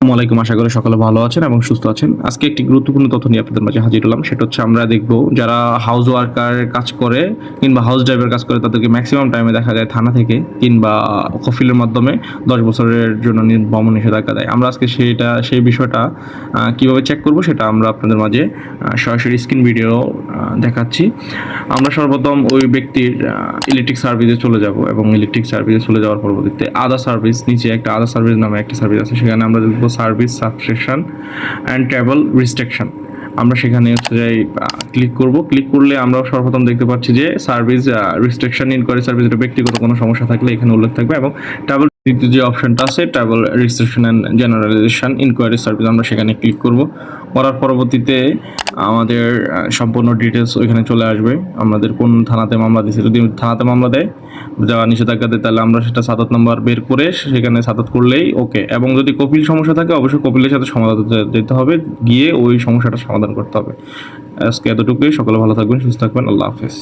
আসসালামু আলাইকুম, আশা করি সকলে ভালো আছেন এবং সুস্থ আছেন। আজকে একটি গুরুত্বপূর্ণ তথ্য নিয়ে আপনাদের মাঝে হাজির হলাম, সেটা হচ্ছে আমরা দেখব যারা হাউস ওয়ার্কার কাজ করে কিংবা হাউস ড্রাইভার কাজ করে, তাদেরকে ম্যাক্সিমাম টাইমে দেখা যায় থানা থেকে কিংবা কফিলের মাধ্যমে দশ বছরের জন্য নি- ভ্রমণ নিষেধাজ্ঞা দেয়। আমরা আজকে সেটা, সেই বিষয়টা কীভাবে চেক করব সেটা আমরা আপনাদের মাঝে সরাসরি স্ক্রিন ভিডিও দেখাচ্ছি। আমরা সর্বপ্রথম ওই ব্যক্তির ইলেকট্রিক সার্ভিসে চলে যাব এবং ইলেকট্রিক সার্ভিসে চলে যাওয়ার পরবর্তীতে আদা সার্ভিস নিচে একটা আদা সার্ভিস নামে একটা সার্ভিস আছে, সেখানে আমরা দেখব service subscription and travel restriction. আমরা সেখানে হচ্ছে যে ক্লিক করব। ক্লিক করলে আমরা সর্বপ্রথম দেখতে পাচ্ছি যে সার্ভিস রিস্ট্রিকশন ইনকোয়ারি সার্ভিস ব্যক্তিগত কোনো সমস্যা থাকলে এখানে উল্লেখ থাকবে এবং ট্রাভেল দ্বিতীয় যে অপশনটা আছে travel registration and generalisation enquiry service আমরা সেখানে ক্লিক করব। করার পরবর্তীতে আমাদের সম্পূর্ণ ডিটেলস ওইখানে চলে আসবে। আমাদের কোন থানাতে মামলা দিয়েছে, যদি থানাতে মামলা দেয় যাওয়া নিষেধাজ্ঞা দেয়, তাহলে আমরা সেটা সাতাত নাম্বার বের করে সেখানে সাতাত করলেই ওকে এবং যদি কপিল সমস্যা থাকে, অবশ্যই কপিলের সাথে সমাধান যেতে হবে, গিয়ে ওই সমস্যাটা সমাধান করতে হবে। আজকে এতটুকুই, সকলে ভালো থাকবেন, সুস্থ থাকবেন, আল্লাহ হাফেজ।